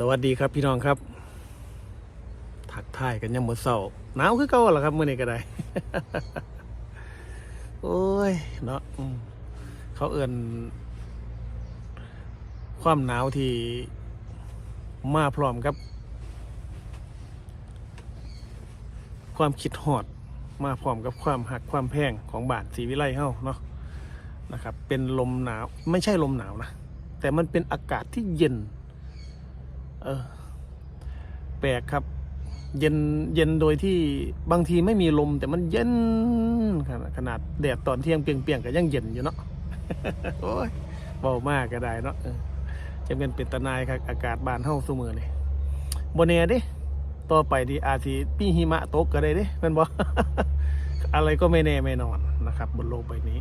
สวัสดีครับพี่น้องครับทักทายกันยังหมดเศร้าหนาวคือเก่าหรอครับเมื่อนี้ก็ได้ โอ้ยเนาะเขาเอื่นความหนาวที่มาพร้อมกับ ความคิดหอดมาพร้อมกับความหักความแพงของบาทสีวิไลเฮ้าเนาะนะครับ เป็นลมหนาว ไม่ใช่ลมหนาวนะ แต่มันเป็นอากาศที่เย็น เออ แปลกครับ เย็นเย็นโดยที่บางทีไม่มีลม แต่มันเย็นขนาดขนาดแดดตอนเที่ยงเปรียงๆก็ยังเย็นอยู่เนาะโอ้ยเบามากก็ได้เนาะเออจะเป็นเป็นตะนายครับอากาศบานเฮาเสมอเลยบนเน่เด้ต่อไปดีอาจสิปีหิมะตกก็ได้เด้แมันบ่อะไรก็ไม่แน่ไม่นอนนะครับ บนโลกใบนี้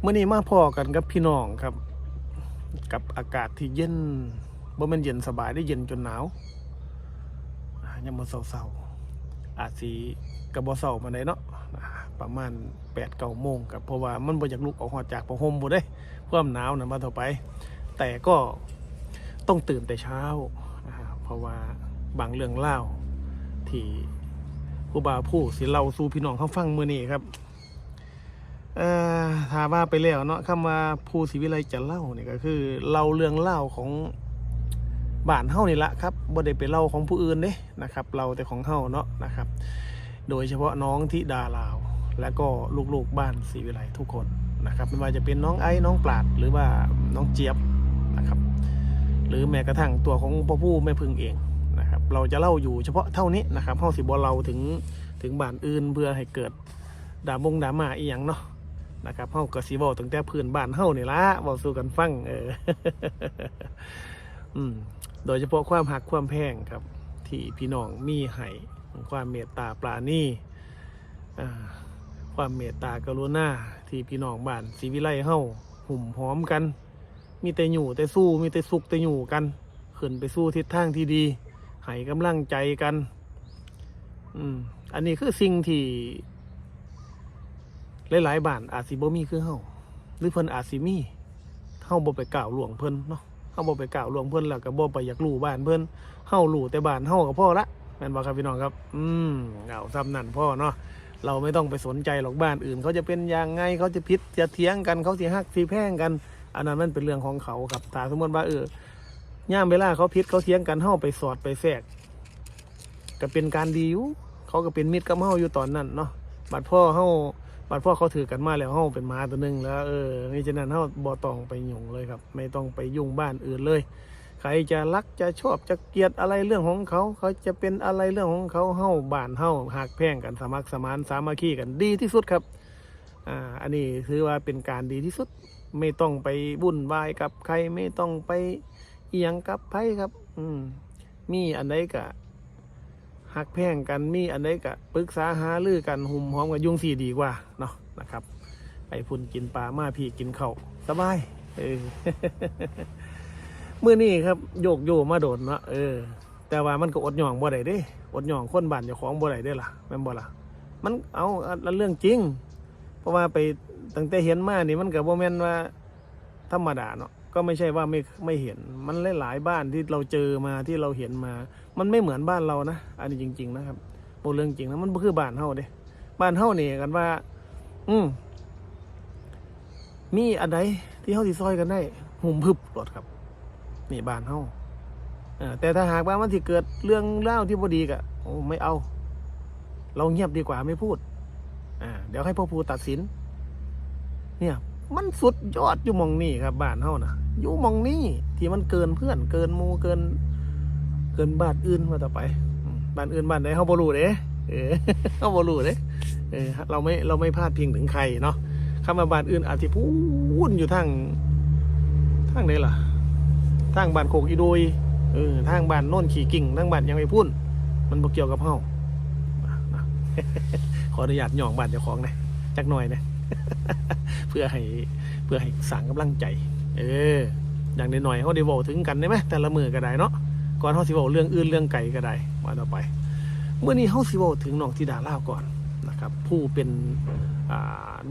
เมื่อนี้มาพอกันกับพี่น้องครับ กับอากาศที่เย็นบ่แม่นเย็นสบายได้เย็นจนหนาวอ่ายังมาเศร้าๆอาจสิกระบ่เศร้ามาได้เนาะประมาณ8ปดเก้าโมงครับเพราะว่ามันบ่อยากลุกออกหอดจากผ้าห่มบ่ได้ความหนาวนะมาเท่าไป แต่ก็ต้องตื่นแต่เช้า เพราะว่าบางเรื่องเล่าที่ครูบาผู้สิเล่าสู่พี่น้องเขาฟังมื้อนี้ครับ ถามว่าไปแล้วเนาะคำว่าภูศิวิไลจะเล่าเนี่ยก็คือเล่าเรื่องเล่าของบ้านเฮานี่ละครับบ่ได้ไปเล่าของผู้อื่นเด้นะครับ เราแต่ของเฮาเนาะนะครับ โดยเฉพาะน้องที่ดาลาว และก็ลูกๆบ้านศรีวิไลทุกคนนะครับไม่ว่าจะเป็นน้องไอ้น้องปราดหรือว่าน้องเจี๊ยบนะครับ หรือแม้กระทั่งตัวของพ่อผู้แม่พึ่งเองนะครับ เราจะเล่าอยู่เฉพาะเท่านี้นะครับเฮาสิบ่เราถึงถึงบ้านอื่นเพื่อให้เกิดดามงดามาอีหยังเนาะ นะครับเฮาก็สิเว้าตั้งแต่พื้นบ้านเฮานี่ละเว้าสู่กันฟังเอออืมโดยเฉพาะความหักความแพงครับ ที่พี่น้องมีให้ความเมตตาปราณีความเมตตากรุณาที่พี่น้องบ้านศรีวิไลเฮาหุ่มหอมกัน มีแต่อยู่แต่สู้มีแต่สุขแต่อยู่กันขึ้นไปสู้ทิศทางที่ดีให้กำลังใจกัน อืมอันนี้คือสิ่งที่ หลายๆบ้านอาจสิบ่มีคือเฮาหรือเพิ่นอาจสิมีเฮาบ่ไปกล่าวหลวงเพิ่นเนาะเฮาบ่ไปกล่าวหลวงเพิ่นแล้วก็บ่ไปอยากรู้บ้านเพิ่นเฮารู้แต่บ้านเฮาก็พอละแม่นบ่ครับพี่น้องครับ อืมเอาซ้ำนั่นพ่อเนาะเราไม่ต้องไปสนใจหรอกบ้านอื่น เขาจะเป็นยังไงเขาจะพิษจะเถียงกันเขาสิฮักสิแพ่งกัน อันนั้นมันเป็นเรื่องของเขาครับถ้าสมมติว่าเออย่ามเวลาเขาพิษเขาเถียงกันเฮาไปสอดไปแทรกก็เป็นการดีอยู่เขาก็เป็นมิตรกับเฮาอยู่ตอนนั้นเนาะบัดพ่อเฮา บัดพ่อเขาถือกันมาแล้วเฮาเป็นหมาตัวหนึงแล้วเออนี่ฉะนั้นเฮาบ่ต้องไปยุ่งเลยครับ ไม่ต้องไปยุ่งบ้านอื่นเลย ใครจะรักจะชอบจะเกลียดอะไรเรื่องของเขา เขาจะเป็นอะไรเรื่องของเขาเฮาบ้านเฮาหักแพงกันสามัครสมานสามัคคีกันดีที่สุดครับอ่าอันนี้ถือว่าเป็นการดีที่สุด ไม่ต้องไปวุ่นวายกับใครไม่ต้องไปเอียงกับใครครับ อืมมีอันใดก็ หักแพงกันมีอันใดก็ปรึกษาหารือกันหุ่มหอมกันยุ่งสีดีกว่าเนาะนะครับ ไปพุ่นกินปลามาพี่กินเขาวสบายเออเมื่อนี้ครับโยกโยมาโดดเนาะเออ แต่ว่ามันก็อดหย่องบ่ได้เด้ อดหย่องคนบ้านเจ้าของบ่ได้เด้ล่ะแม่นบ่ล่ะมันเอาอันเรื่องจริง เพราะว่าไปตั้งแต่เห็นมานี่มันก็บ่แม่นว่าธรรมดาเนาะ ก็ไม่ใช่ว่าไม่ไม่เห็นมันหลายๆบ้านที่เราเจอมาที่เราเห็นมา มันไม่เหมือนบ้านเรานะ อันนี้จริง ๆ นะครับโบเรื่องจริงนะมันคือบ้านเฮาเด้บ้านเฮาเนี่ยกันว่า อืมมีอันใดที่เฮาสิซอยกันได้หุ่มพึบรถครับ นี่บ้านเฮาแต่ถ้าหากว่ามันสิเกิดเรื่องเล่าที่บ่ดีกะโอ้ไม่เอา เราเงียบดีกว่าไม่พูด อ่า เดี๋ยวให้พ่อภูตัดสิน เนี่ย มันสุดยอดอยู่มองนี่ครับบ้านเฮานะ อยู่มองนี่ที่มันเกินเพื่อนเกินมูเกิน เกินบ้านอื่นมาต่อไปบ้านอื่นบ้านใดเขาบรูเด้เออเขาบรูเด้เออเราไม่เราไม่พลาดพิงถึงใครเนาะคำว่าบ้านอื่นอาจจะพูนอยู่ทางทางไหนล่ะทางบ้านโคกอีโดยเออทางบ้านโน่นขี่กิ่งทางบ้านยังไม่พุ่นมันบ่เกี่ยวกับเฮาขออนุญาตหย่องบ้านเจ้าของหนะจักหน่อยนะเพื่อให้เพื่อให้สั่งกำลังใจ เอออย่างน้อยเขาได้บอกถึงกันได้ไหมแต่ละมือก็ได้เนาะก่อนเฮาสิเว้าเรื่องอื่นเรื่องไก่ก็ได้ว่าต่อไป เมื่อนี้เฮาสิเว้าถึงน้องธิดาเล่าก่อนนะครับผู้เป็น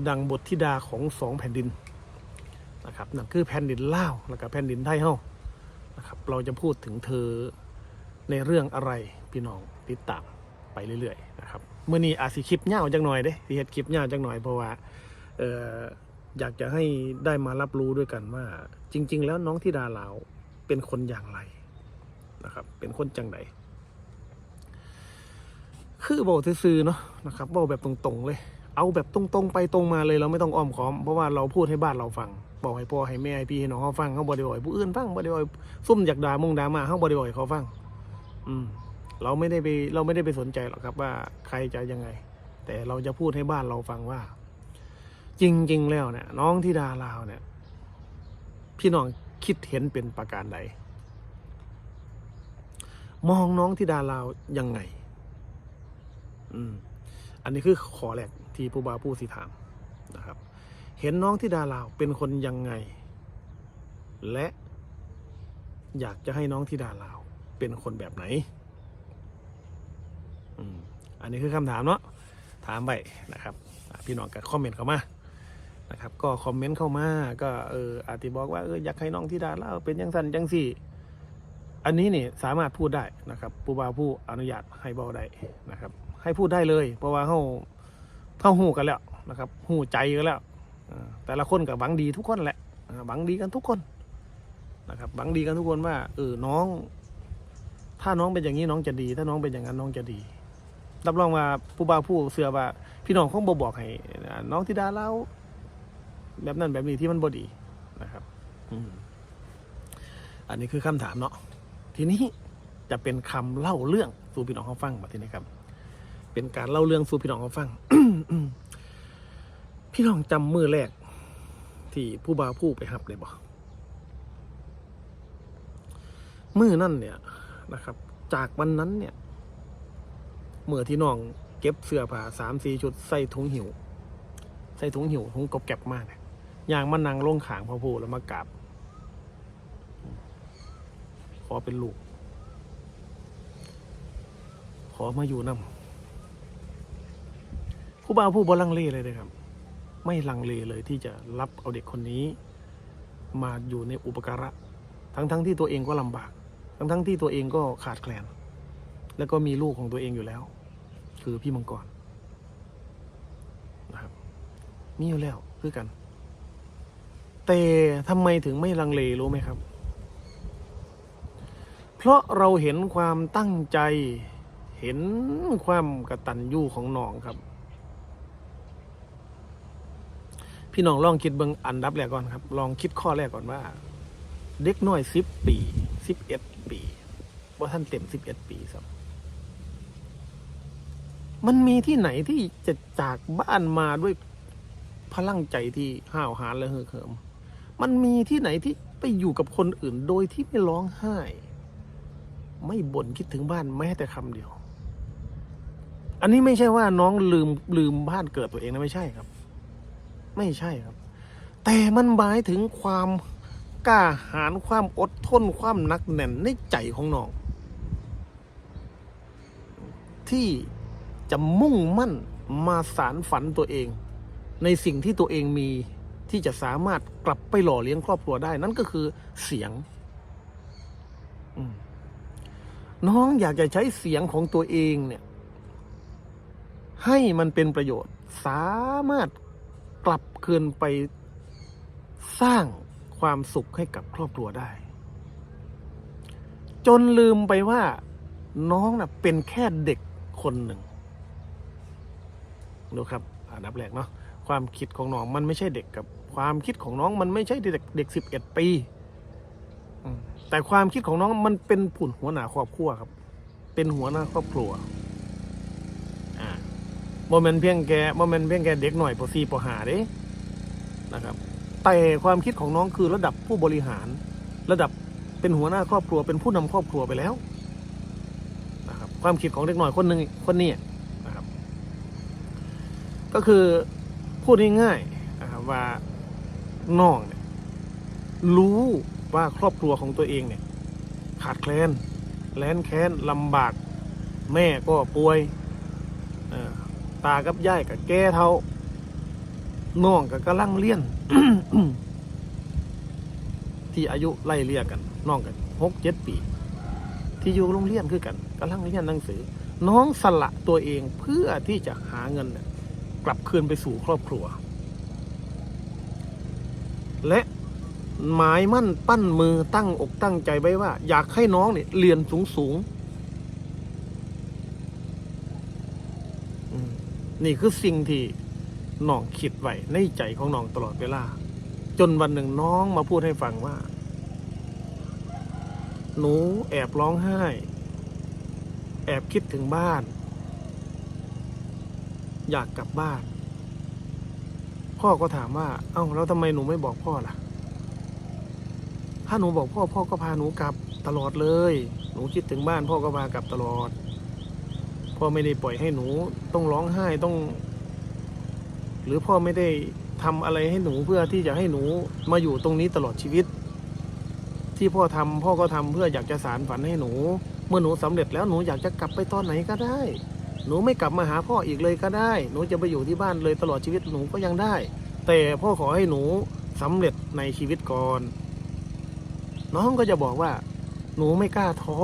ดังบทธิดาของสองแผ่นดินนะครับนั่นคือแผ่นดินเล่าแล้วก็แผ่นดินไทยเฮานะครับเราจะพูดถึงเธอในเรื่องอะไรพี่น้องติดตามไปเรื่อยๆนะครับเมื่อนี้อาจสิคลิปยาจังหน่อยเด้สิเฮ็ดคลิปยาจังหน่อยเพราะว่าเอ่อ อยากจะให้ได้มารับรู้ด้วยกันว่า จริง ๆ แล้วน้องที่ดาลาวเป็นคนอย่างไรนะครับ เป็นคนจังไดคือบอกซื่อๆเนาะนะครับบอกแบบตรงๆเลย เอาแบบตรงๆ ไปตรงมาเลยเราไม่ต้องอ้อมค้อมเพราะว่าเราพูดให้บ้านเราฟังบอกให้พ่อให้แม่ให้พี่ให้น้องเขาฟังเขาบริบอยผู้อื่นฟังบริบอยซุ่มอยากด่ามงด่ามาเขาบริบอยเขาฟัง อืม เราไม่ได้ไปเราไม่ได้ไปสนใจหรอกครับว่าใครจะยังไง แต่เราจะพูดให้บ้านเราฟังว่า จริง ๆ แล้วเนี่ย น้องที่ดาลาวเนี่ย พี่น้องคิดเห็นเป็นประการใด มองน้องที่ดาลาวยังไง อืม อันนี้คือขอแรกที่ผู้บาผู้สิถามนะครับ เห็นน้องที่ดาลาวเป็นคนยังไง และอยากจะให้น้องที่ดาลาว เป็นคนแบบไหน อืม อันนี้คือคำถามเนาะถามไปนะครับ พี่น้องก็คอมเมนต์เข้ามา นะครับก็คอมเมนต์เข้ามาก็เอออาจจะบอกว่าเอออยากให้น้องที่ดาเล่าเป็นยังสันจังสี่ อันนี้นี่สามารถพูดได้นะครับผู้บาผู้อนุญาตให้เบาได้นะครับ ให้พูดได้เลย เพราะว่าเขาเขาหูกันแล้วนะครับหูใจกันแล้วอ่าแต่ละคนกับหวังดีทุกคนแหละหวังดีกันทุกคนนะครับหวังดีกันทุกคนว่าเออน้อง ถ้าน้องเป็นอย่างนี้น้องจะดี ถ้าน้องเป็นอย่างนั้นน้องจะดีรับรองว่าผู้บ่าวผู้เสือว่าพี่น้องคงบอบอกให้น้องธิดาเล่า แบบนั้นแบบนี้ที่มันบดีนะครับอันนี้คือคำถามเนาะทีนี้จะเป็นคำเล่าเรื่องสู่พี่น้องเขาฟังแบบนี้ครับ เป็นการเล่าเรื่องสู่พี่น้องเขาฟังพี่น้องจำมือแรก ที่ผู้บ่าวผู้ไปหับเลยบ่มือนั่นเนี่ยนะครับ จากวันนั้นเนี่ยเมื่อที่น้องเก็บเสื้อผ้าสามสี่ชุดใส่ถุงหิว ใส่ถุงหิวถุงกบแก็บมากเนี่ย ยางมันนางลงขางพระพูแล้วมากราบขอเป็นลูก ขอมาอยู่นำผู้บ่าวผู้บลังเลเลยเลยครับ ไม่ลังเลเลยที่จะรับเอาเด็กคนนี้ มาอยู่ในอุปการะ ทั้งๆทที่ตัวเองก็ลำบาก ทั้งๆทที่ตัวเองก็ขาดแคลน แล้วก็มีลูกของตัวเองอยู่แล้ว คือพี่มังกรนะครับมีอยู่แล้วคือกัน แต่ทำไมถึงไม่ลังเลรู้ไหมครับ เพราะเราเห็นความตั้งใจ เห็นความกระตันยูของน้องครับ พี่น้องลองคิดเบิ่งอันดับแรกก่อนครับ ลองคิดข้อแรกก่อนว่า เด็กน้อยสิบปีสิบเอ็ดปีว่าท่านเต็มสิบเอ็ดปีครับมันมีที่ไหนที่จะจากบ้านมาด้วยพลังใจที่ห้าวหาญและเหือเหิม มันมีที่ไหนที่ไปอยู่กับคนอื่นโดยที่ไม่ร้องไห้ ไม่บ่นคิดถึงบ้านแม้แต่คำเดียว อันนี้ไม่ใช่ว่าน้องลืมลืมบ้านเกิดตัวเองนะไม่ใช่ครับ ไม่ใช่ครับ แต่มันหมายถึงความกล้าหาญความอดทนความนักแน่นในใจของน้อง ที่จะมุ่งมั่นมาสารฝันตัวเอง ในสิ่งที่ตัวเองมี ที่จะสามารถกลับไปหล่อเลี้ยงครอบครัวได้ นั่นก็คือเสียงน้องอยากจะใช้เสียงของตัวเองเนี่ย ให้มันเป็นประโยชน์ สามารถกลับคืนไปสร้างความสุขให้กับครอบครัวได้ จนลืมไปว่า น้องน่ะเป็นแค่เด็กคนหนึ่งดูครับอันดับแรกเนาะความคิดของน้องมันไม่ใช่เด็กกับ ความคิดของน้องมันไม่ใช่เด็กเด็กสิบเอ็ดปีแต่ความคิดของน้องมันเป็นผุนหัวหน้าครอบครัวครับ เป็นหัวหน้าครอบครัวอ่าโมเมนเพียงแกโมเมนเพียงแกเด็กหน่อยปสี่ปห้าเด้นะครับ แต่ความคิดของน้องคือระดับผู้บริหาร ระดับเป็นหัวหน้าครอบครัว เป็นผู้นำครอบครัวไปแล้วนะครับความคิดของเด็กหน่อยคนหนึ่งคนนี้นะครับ ก็คือพูดง่ายๆนะครับว่า น้องเนี่ยรู้ว่าครอบครัวของตัวเองเนี่ย ขาดแคลนแลนแค้นลำบาก แม่ก็ป่วยตากับย่ายกับแก่เท่าน้องกับกำลังเลี้ยน ที่อายุไล่เลี่ยกันน้องกันหกเจ็ดปี ที่อยู่โรงเรียนคือกันกำลังเรียนหนังสือ น้องสละตัวเองเพื่อที่จะหาเงินกลับคืนไปสู่ครอบครัว และหมายมั่นปั้นมือตั้งอกตั้งใจไว้ว่า อยากให้น้องเนี่ยเรียนสูงสูงนี่คือสิ่งที่น้องคิดไว้ในใจของน้องตลอดเวลา จนวันหนึ่งน้องมาพูดให้ฟังว่า หนูแอบร้องไห้ แอบคิดถึงบ้าน อยากกลับบ้าน พ่อก็ถามว่า เอ้าแล้วทำไมหนูไม่บอกพ่อล่ะ ถ้าหนูบอกพ่อพ่อก็พาหนูกลับตลอดเลย หนูคิดถึงบ้านพ่อก็พากลับตลอด พ่อไม่ได้ปล่อยให้หนูต้องร้องไห้ต้อง หรือพ่อไม่ได้ทำอะไรให้หนูเพื่อที่จะให้หนูมาอยู่ตรงนี้ตลอดชีวิต ที่พ่อทำพ่อก็ทำเพื่ออยากจะสารฝันให้หนู เมื่อหนูสำเร็จแล้วหนูอยากจะกลับไปตอนไหนก็ได้ หนูไม่กลับมาหาพ่ออีกเลยก็ได้ หนูจะไปอยู่ที่บ้านเลยตลอดชีวิตหนูก็ยังได้ แต่พ่อขอให้หนูสำเร็จในชีวิตก่อน น้องก็จะบอกว่า หนูไม่กล้าท้อ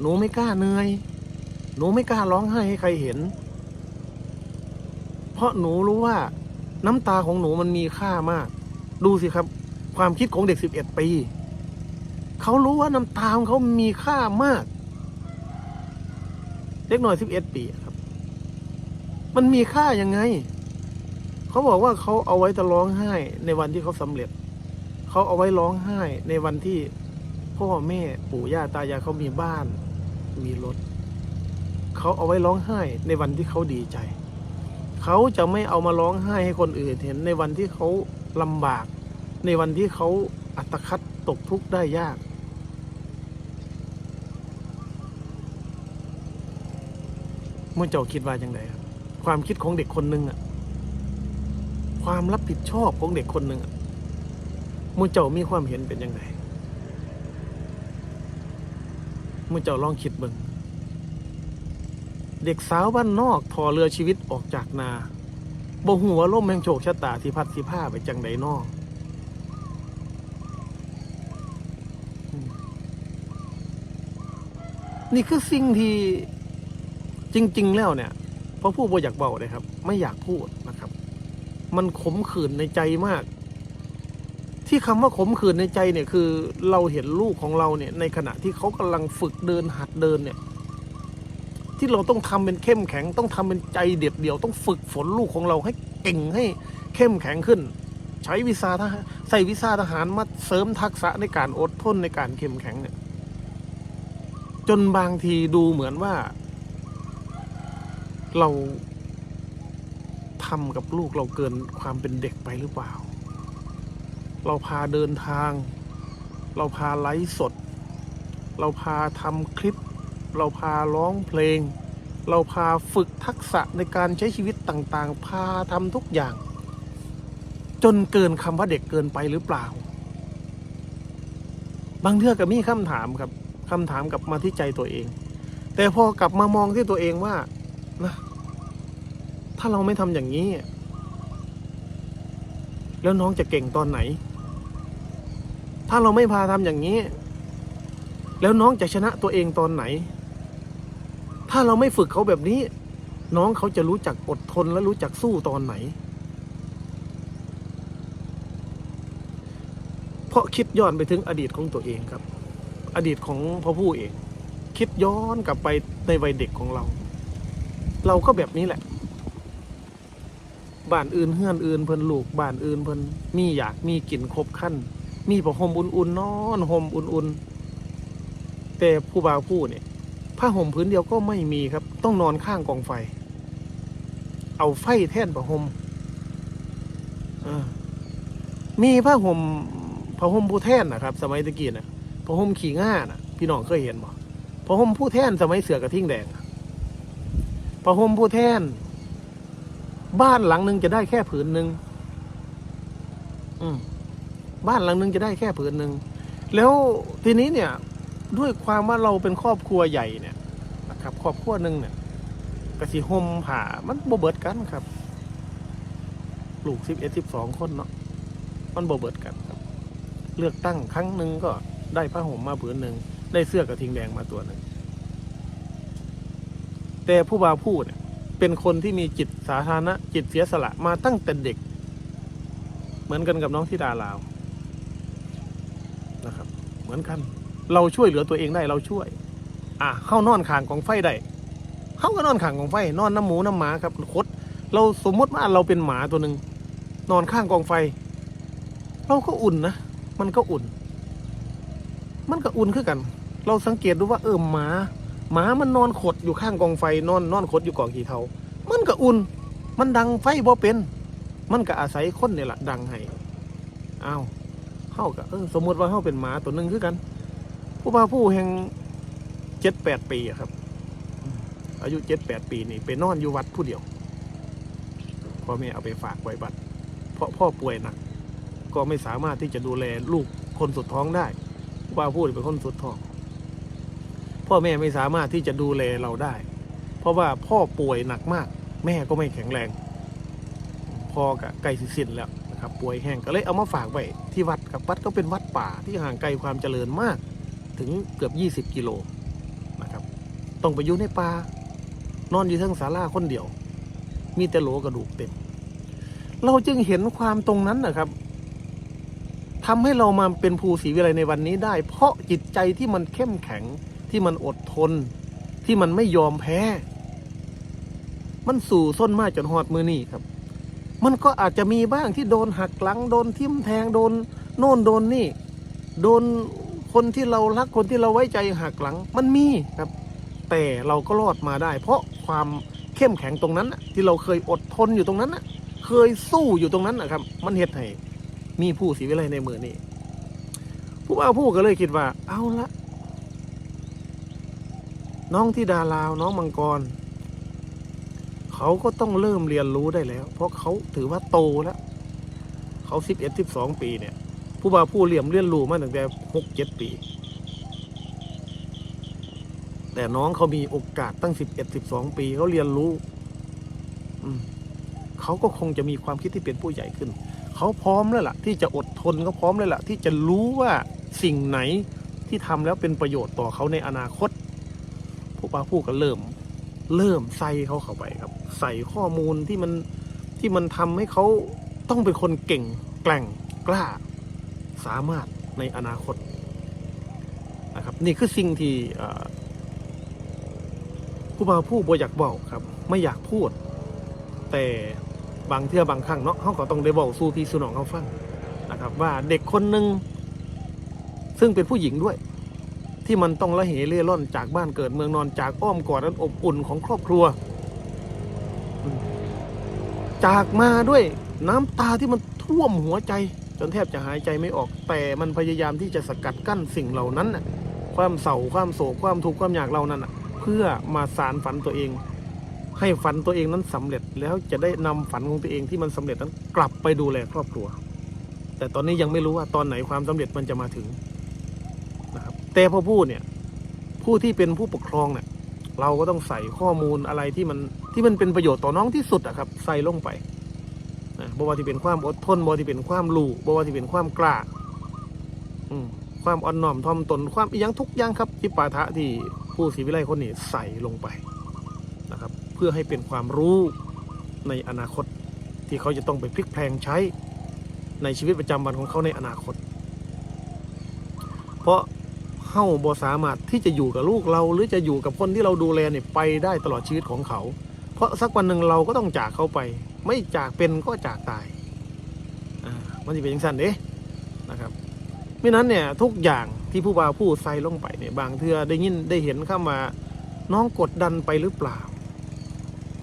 หนูไม่กล้าเหนื่อย หนูไม่กล้าร้องไห้ให้ใครเห็น เพราะหนูรู้ว่า น้ำตาของหนูมันมีค่ามาก ดูสิครับ ความคิดของเด็กสิบเอ็ดปี เขารู้ว่าน้ำตาของเขามีค่ามาก เด็กหน่อยสิบเอ็ดปีครับ มันมีค่ายังไง เขาบอกว่าเขาเอาไว้จะร้องไห้ในวันที่เขาสำเร็จ เขาเอาไว้ร้องไห้ในวันที่พ่อแม่ปู่ย่าตายายเขามีบ้าน มีรถ เขาเอาไว้ร้องไห้ในวันที่เขาดีใจ เขาจะไม่เอามาร้องไห้ให้คนอื่นเห็นในวันที่เขาลำบาก ในวันที่เขาอัตคัดตกทุกข์ได้ยาก มื่อเจ้าคิดว่าอย่างไรครับ ความคิดของเด็กคนหนึ่งอะความรับผิดชอบของเด็กคนหนึ่งอะเมื่อเจ้ามีความเห็นเป็นยังไงเมื่อเจ้าลองคิดเบิ่งเด็กสาวบ้านนอกทอเรือชีวิตออกจากนาบ่หัวล่มแห่งโชคชะตาที่พัดสิผ้าไปจังใดนอกอืมนี่คือสิ่งที่ จริง ๆ แล้วเนี่ยพอพูดบ่อยากเบาเลยครับ ไม่อยากพูดนะครับ มันขมขื่นในใจมาก ที่คำว่าขมขื่นในใจเนี่ยคือ เราเห็นลูกของเราเนี่ย ในขณะที่เขากำลังฝึกเดินหัดเดินเนี่ย ที่เราต้องทำเป็นเข้มแข็ง ต้องทำเป็นใจเด็ดเดี่ยวต้องฝึกฝนลูกของเราให้เก่งให้เข้มแข็งขึ้น ใช้วิชาทหารใส่วิชาทหารมาเสริมทักษะในการอดทนในการเข้มแข็งเนี่ย จนบางทีดูเหมือนว่า เราทำกับลูกเราเกินความเป็นเด็กไปหรือเปล่า เราพาเดินทาง เราพาไลฟ์สด เราพาทำคลิป เราพาร้องเพลง เราพาฝึกทักษะในการใช้ชีวิตต่างๆ พาทำทุกอย่าง จนเกินคำว่าเด็กเกินไปหรือเปล่า บางเทื่อก็มีคำถามครับคำถามกลับมาที่ใจตัวเอง แต่พอกลับมามองที่ตัวเองว่านะ ถ้าเราไม่ทำอย่างนี้ แล้วน้องจะเก่งตอนไหน ถ้าเราไม่พาทำอย่างนี้ แล้วน้องจะชนะตัวเองตอนไหน ถ้าเราไม่ฝึกเขาแบบนี้ น้องเขาจะรู้จักอดทนและรู้จักสู้ตอนไหน เพราะคิดย้อนไปถึงอดีตของตัวเองครับ อดีตของพ่อผู้เอง คิดย้อนกลับไปในวัยเด็กของเรา เราก็แบบนี้แหละ บ้านอื่นเฮือนอื่นเพิ่นลูกบ้านอื่นเพิ่นมีอยากมีกลิ่นครบขั้นมีผ้าห่มอุ่นๆนอนห่มอุ่นๆแต่ผู้บ่าวผู้เนี่ยผ้าห่มพื้นเดียวก็ไม่มีครับ ต้องนอนข้างกองไฟ เอาไฟแท่นผ้าห่มมีผ้าห่มผ้าห่มผู้แท่นนะครับ สมัยตะกี้น่ะผ้าห่มขี่ง่าน่ะพี่น้องเคยเห็นบ่ผ้าห่มผู้แท่นสมัยเสือกระทิ่งแดงผ้าห่มผู้แท่น บ้านหลังหนึ่งจะได้แค่ผืนหนึ่งบ้านหลังหนึ่งจะได้แค่ผืนหนึ่งแล้วทีนี้เนี่ย ด้วยความว่าเราเป็นครอบครัวใหญ่เนี่ยนะครับครอบครัวหนึ่งเนี่ยกระสีห่มผ่ามันโบเบิดกันครับปลูกสิบเอ็ดสิบสองคนเนาะมันโบเบิดกันครับ เลือกตั้งครั้งหนึ่งก็ได้ผ้าห่มมาผืนหนึ่งได้เสื้อกระทิงแดงมาตัวหนึ่งแต่ผู้บาพูดเนี่ย เป็นคนที่มีจิตสาธารณะจิตเสียสละมาตั้งแต่เด็ก เหมือนกันกับน้องธิดาลาวนะครับ เหมือนกัน เราช่วยเหลือตัวเองได้เราช่วย อะเข้านอนขางของไฟได้เขาก็นอนขางของไฟ นอนน้ำหมูน้ำหมาครับคดเราสมมติว่าเราเป็นหมาตัวหนึ่งนอนข้างกองไฟ เราก็อุ่นนะมันก็อุ่น มันก็อุ่นขึ้นกัน เราสังเกตดูว่าเออหมา หมามันนอนขดอยู่ข้างกองไฟนอนนอนขดอยู่กองขี้เทามันก็อุ่น มันดังไฟบ่เป็น มันก็อาศัยคนเนี่ยแหละดังให้อ้าวเฮาก็เออสมมติว่าเฮาเป็นหมาตัวหนึ่งคือกัน ผู้บ่าผู้แห่งเจ็ดแปดปีครับ อายุเจ็ดแปดปีนี่ไปนอนอยู่วัดผู้เดียวพ่อแม่เอาไปฝากไว้บัดเพราะพ่อป่วยหนักก็ไม่สามารถที่จะดูแลลูกคนสุดท้องได้ ผู้บ่าผู้เป็นคนสุดท้อง พ่อแม่ไม่สามารถที่จะดูแลเราได้ เพราะว่าพ่อป่วยหนักมาก แม่ก็ไม่แข็งแรงพ่อก็ใกล้สิสิ้นแล้วนะครับป่วยแห้งก็เลยเอามาฝากไว้ที่วัดครับวัดก็เป็นวัดป่าที่ห่างไกลความเจริญมากถึงเกือบ 20 กิโลนะครับต้องไปอยู่ในป่านอนอยู่ทั้งศาลาคนเดียว มีแต่โหลกระดูกเต็มเราจึงเห็นความตรงนั้นนะครับทำให้เรามาเป็นภูศรีวิไลในวันนี้ได้ เพราะจิตใจที่มันเข้มแข็ง ที่มันอดทน ที่มันไม่ยอมแพ้ มันสู่ส้นมากจนหอดมือนี่ครับ มันก็อาจจะมีบ้างที่โดนหักหลังโดนทิ่มแทงโดนโน่นโดนนี่ โดนคนที่เรารักคนที่เราไว้ใจหักหลัง มันมีครับ แต่เราก็รอดมาได้ เพราะความเข้มแข็งตรงนั้นที่เราเคยอดทนอยู่ตรงนั้นะเคยสู้อยู่ตรงนั้นนะครับ มันเหตุให้มีผู้สีวิไลในมือนี่ผู้เอาผู้ก็เลยคิดว่า เอาละ น้องที่ดาลาวน้องมังกร เขาก็ต้องเริ่มเรียนรู้ได้แล้ว เพราะเขาถือว่าโตแล้ว เขาสิบเอ็ดสิบสองปีเนี่ย ผู้บ่าผู้เหลี่ยมเรียนรู้มาตั้งแต่หกเจ็ดปี แต่น้องเขามีโอกาสตั้งสิบเอ็ดสิบสองปีเขาเรียนรู้เขาก็คงจะมีความคิดที่เป็นผู้ใหญ่ขึ้น เขาพร้อมแล้วล่ะ ที่จะอดทนเขาพร้อมแล้วล่ะ ที่จะรู้ว่าสิ่งไหนที่ทำแล้วเป็นประโยชน์ต่อเขาในอนาคต ผู้บ่าผู้ก็เริ่ม เริ่มใส่เขาเข้าไปครับ ใส่ข้อมูลที่มันที่มันทำให้เขาต้องเป็นคนเก่งแกร่งกล้า สามารถในอนาคตนะครับ นี่คือสิ่งที่ผู้บ่าผู้บ่อยากบอกครับ ไม่อยากพูด แต่บางเทื่อบางครั้งเนาะเขาก็ต้องได้บอกสู่พี่สู่น้องเขาฟังนะครับ ว่าเด็กคนหนึ่งซึ่งเป็นผู้หญิงด้วย ที่มันต้องละเหเร่ร่อนจากบ้านเกิดเมืองนอนจากอ้อมกอดอันอบอุ่นของครอบครัว จากมาด้วยน้ำตาที่มันท่วมหัวใจ จนแทบจะหายใจไม่ออกแต่มันพยายามที่จะสกัดกั้นสิ่งเหล่านั้นน่ะความเศร้าความโศกความทุกข์ความอยากเหล่านั้นเพื่อมาสารฝันตัวเอง ให้ฝันตัวเองนั้นสำเร็จแล้วจะได้นำฝันของตัวเองที่มันสำเร็จนั้นกลับไปดูแลครอบครัว แต่ตอนนี้ยังไม่รู้ว่าตอนไหนความสำเร็จมันจะมาถึง แต่พอพูดเนี่ย ผู้ที่เป็นผู้ปกครองเนี่ยเราก็ต้องใส่ข้อมูลอะไรที่มันที่มันเป็นประโยชน์ต่อน้องที่สุดอะครับ ใส่ลงไปนะบ่ว่าที่เป็นความอดทนบ่ว่าที่เป็นความรู้บ่ว่าที่เป็นความกล้าอืมความอ่อนน้อมถ่อมตนความอีหยังทุกอย่างครับที่ปาฐะที่ผู้ศรีวิไลคนนี้ใส่ลงไปนะครับ เพื่อให้เป็นความรู้ในอนาคตที่เขาจะต้องไปพลิกแพลงใช้ในชีวิตประจำวันของเขาในอนาคต เพราะ เฮาบ่สามารถที่จะอยู่กับลูกเรา หรือจะอยู่กับคนที่เราดูแลเนี่ยไปได้ตลอดชีวิตของเขา เพราะสักวันหนึ่งเราก็ต้องจากเขาไป ไม่จากเป็นก็จากตายอ่ามันจะเป็นอย่างสั้นเด้นะครับไมินั้นเนี่ยทุกอย่างที่ผู้บ่าวผู้ใส่ลงไปเนี่ยบางเทือได้ยินได้เห็นเข้ามาน้องกดดันไปหรือเปล่า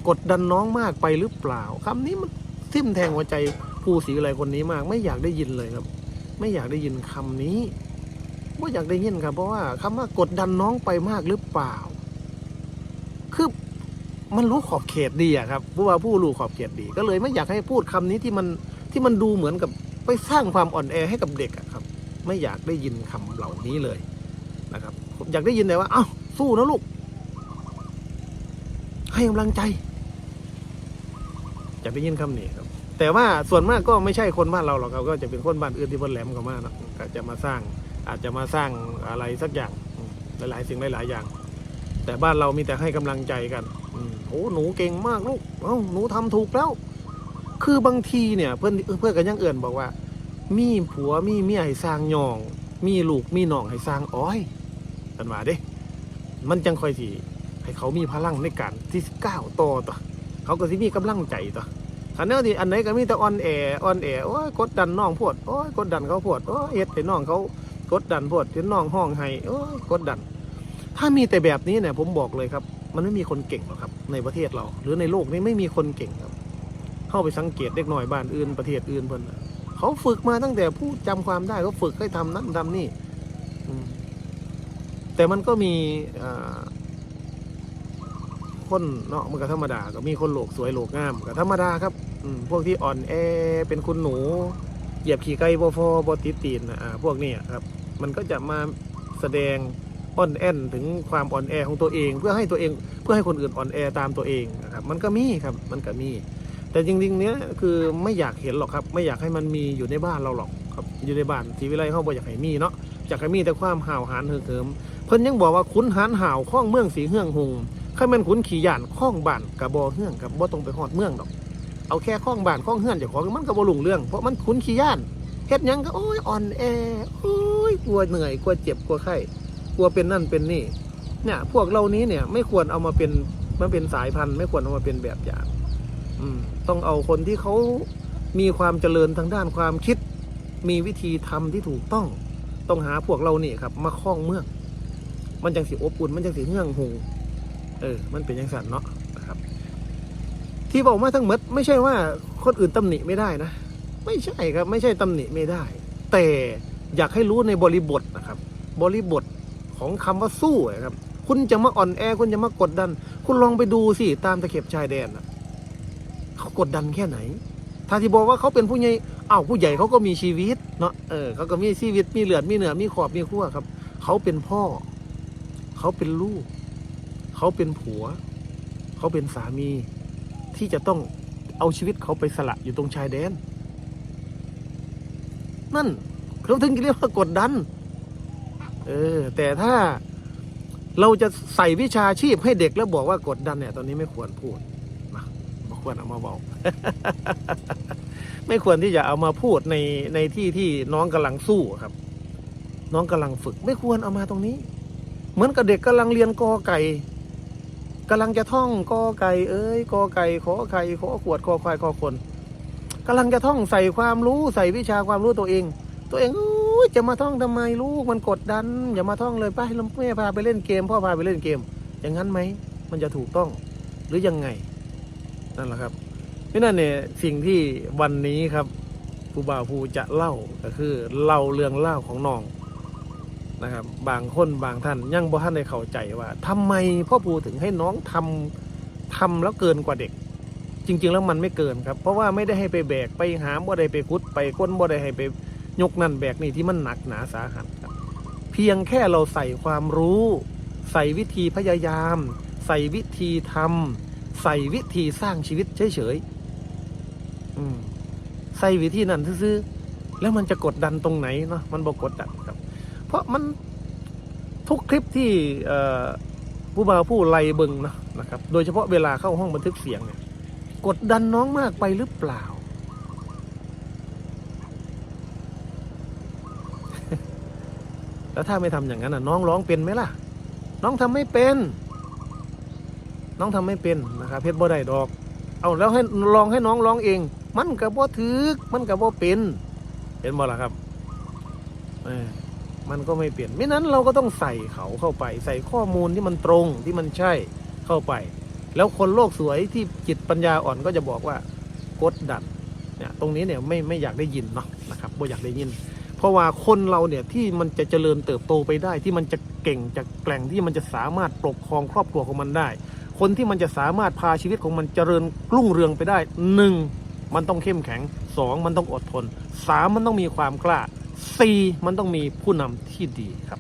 กดดันน้องมากไปหรือเปล่าคำนี้มันทิ่มแทงหัวใจผู้ศรีอะไรคนนี้มาก ไม่อยากได้ยินเลยครับ ไม่อยากได้ยินคำนี้ ไม่อยากได้ยินครับ เพราะว่าคำว่ากดดันน้องไปมากหรือเปล่า คือมันรู้ขอบเขตดีอะครับผู้ว่าผู้รู้ขอบเขตดี ก็เลยไม่อยากให้พูดคำนี้ที่มันที่มันดูเหมือนกับไปสร้างความอ่อนแอให้กับเด็กอะครับ ไม่อยากได้ยินคำเหล่านี้เลยนะครับผมอยากได้ยินแต่ว่า เอ้าสู้นะลูก ให้กำลังใจ อยากได้ยินคำนี้ครับ แต่ว่าส่วนมากก็ไม่ใช่คนบ้านเราหรอกครับ ก็จะเป็นคนบ้านอื่นที่พนแหลมเข้ามานะก็จะมาสร้าง อาจจะมาสร้างอะไรสักอย่างหลาย ๆ สิ่งหลาย ๆ อย่าง แต่บ้านเรามีแต่ให้กำลังใจกันโอ้หนูเก่งมากลูกเอ้าหนูทำถูกแล้ว คือบางทีเนี่ย เพื่อนเพื่อนกันยังเอื่นบอกว่า มีผัวมีเมียให้สร้างยอง มีลูกมีน้องให้สร้างอ้อยกันมาเด้ มันจังคอยสิให้เขามีพลังในการที่สิก้าวต่อต่อเขาก็สิมีกำลังใจต่อขันแนวที่อันไหนก็มีแต่อ่อนแออ่อนแอโอ้ยกดดันน้องพวดโอ้ยกดดันเขาพวดโอ้ยเฮ็ดให้น้องเขา กดดันพวดเห็นน้องห้องให้โอ้กดดัน ถ้ามีแต่แบบนี้เนี่ยผมบอกเลยครับ มันไม่มีคนเก่งหรอกครับ ในประเทศเรา หรือในโลกนี้ไม่มีคนเก่งครับ เข้าไปสังเกตเด็กหน่อยบ้านอื่นประเทศอื่นเพิ่นเขาฝึกมาตั้งแต่พูดจำความได้เขาฝึกให้ทำนั่นทำนี่แต่มันก็มีคนเนาะมันก็ธรรมดาก็มีคนโลกสวยโลกงามก็ธรรมดาครับอืพวกที่อ่อนแอเป็นคุณหนู เหยียบขี่ไก่บฟอบอติดตีนอ่าพวกนี้ครับ มันก็จะมาแสดงอ่อนแอนถึงความอ่อนแอของตัวเอง เพื่อให้ตัวเองเพื่อให้คนอื่นอ่อนแอตามตัวเองนะครับมันก็มีครับมันก็มี แต่จริงๆเนี้ยคือไม่อยากเห็นหรอกครับ ไม่อยากให้มันมีอยู่ในบ้านเราหรอกครับอยู่ในบ้านทีวิไลเขาบอกอยากให้มีเนาะอยากให้มีแต่ความห่าวหาญเหิมเพิ่นยังบอกว่าขุนหานห่าวข้องเมืองสีเฮืองหงข้าม่นขุนขี่ย่านข้องบ้านกับบอเฮืองกับบ่ต้องไปฮอดเมืองดอกเอาแค่ข้องบ้านข้องเฮือนเจ้าของมันก็บ่ลุงเรื่องเพราะมันขุนขี่ย่าน เฮ็ดยังก็โอ้ยอ่อนแอโอ้ยกลัวเหนื่อยกลัวเจ็บกลัวไข้กลัวเป็นนั่นเป็นนี่ เนี่ย พวกเรานี้เนี่ย ไม่ควรเอามาเป็นมาเป็นสายพันธุ์ ไม่ควรเอามาเป็นแบบอย่าง อืม ต้องเอาคนที่เขามีความเจริญทางด้านความคิด มีวิธีทำที่ถูกต้อง ต้องหาพวกเรานี่ครับ มาคล้องเมืองมันจังสีอบอุ่นมันจังสีเฮื่องหงเออ มันเป็นอย่างสันเนาะนะครับ ที่บอกมาทั้งหมดไม่ใช่ว่าคนอื่นตำหนิไม่ได้นะ ไม่ใช่ครับ ไม่ใช่ตำหนิไม่ได้ แต่อยากให้รู้ในบริบทนะครับ บริบทของคำว่าสู้อะครับ คุณจะมาอ่อนแอคุณจะมากดดัน คุณลองไปดูสิตามตะเข็บชายแดนนะเขากดดันแค่ไหนถ้าที่บอกว่าเขาเป็นผู้ใหญ่อ้าวผู้ใหญ่เขาก็มีชีวิตเนาะเออเขาก็มีชีวิตมีเหลือดมีเหนือมีขอบมีขั้วครับ เขาเป็นพ่อ เขาเป็นลูก เขาเป็นผัว เขาเป็นสามี ที่จะต้องเอาชีวิตเขาไปสละอยู่ตรงชายแดน นั่นเขาถึงเรียกว่ากดดัน เออ แต่ถ้าเราจะใส่วิชาชีพให้เด็กแล้วบอกว่ากดดันเนี่ย ตอนนี้ไม่ควรพูดนะไม่ควรเอามาบอก ไม่ควรที่จะเอามาพูดในในที่ที่น้องกำลังสู้ครับ น้องกำลังฝึก ไม่ควรเอามาตรงนี้ เหมือนกับเด็กกำลังเรียนกอไก่กำลังจะท่องกอไก่ เอ้ยกอไก่ขอไข่ขอขวดขอควายขอคน กำลังจะท่องใส่ความรู้ใส่วิชาความรู้ตัวเอง ตัวเองอยจะมาท่องทำไมลูกมันกดดัน อย่ามาท่องเลยไปแม่พาไปเล่นเกมพ่อพาไปเล่นเกม อย่างนั้นไหมมันจะถูกต้องหรือยังไงนั่นแหละครับนี่นั่นเนี่ยสิ่งที่วันนี้ครับครูบาภูจะเล่าก็คือเล่าเรื่องเล่าของน้องนะครับ บางคนบางท่านยังบ่ท่านได้เข้าใจว่าทำไมพ่อภูถึงให้น้องทำทำแล้วเกินกว่าเด็ก ริง ๆ แล้วมันไม่เกินครับ เพราะว่าไม่ได้ให้ไปแบกไปหามบ่ได้ไปคุดไปก้นบ่ได้ให้ไปยกนั่นแบกนี่ที่มันหนักหนาสาหัสครับ เพียงแค่เราใส่ความรู้ ใส่วิธีพยายาม ใส่วิธีทำใส่วิธีสร้างชีวิตเฉยๆใส่วิธีนั้นซื่อๆแล้วมันจะกดดันตรงไหนเนาะมันบอกกดดันครับ เพราะมันทุกคลิปที่ผู้บ่าวผู้ไล่เบิงนะนะครับ โดยเฉพาะเวลาเข้าห้องบันทึกเสียงเนี่ย กดดันน้องมากไปหรือเปล่า แล้วถ้าไม่ทำอย่างนั้นน่ะ น้องร้องเป็นไหมล่ะ น้องทำไม่เป็น น้องทำไม่เป็นนะครับเพชรบ่ได้ดอก เอาแล้วให้ลองให้น้องร้องเอง มันกับบ่ถือมันกับบ่เป็น เห็นบ่ล่ะครับมันก็ไม่เปลี่ยน ไม่นั้นเราก็ต้องใส่เขาเข้าไป ใส่ข้อมูลที่มันตรงที่มันใช่เข้าไป แล้วคนโลกสวยที่จิตปัญญาอ่อนก็จะบอกว่ากดดันเนี่ยตรงนี้เนี่ยไม่ไม่อยากได้ยินเนาะนะครับบ่อยากได้ยิน เพราะว่าคนเราเนี่ยที่มันจะเจริญเติบโตไปได้ ที่มันจะเก่งจะแกร่งที่มันจะสามารถปกครองครอบครัวของมันได้ คนที่มันจะสามารถพาชีวิตของมันเจริญรุ่งเรืองไปได้หนึ่งมันต้องเข้มแข็งสองมันต้องอดทนสามมันต้องมีความกล้าสี่มันต้องมีผู้นำที่ดีครับ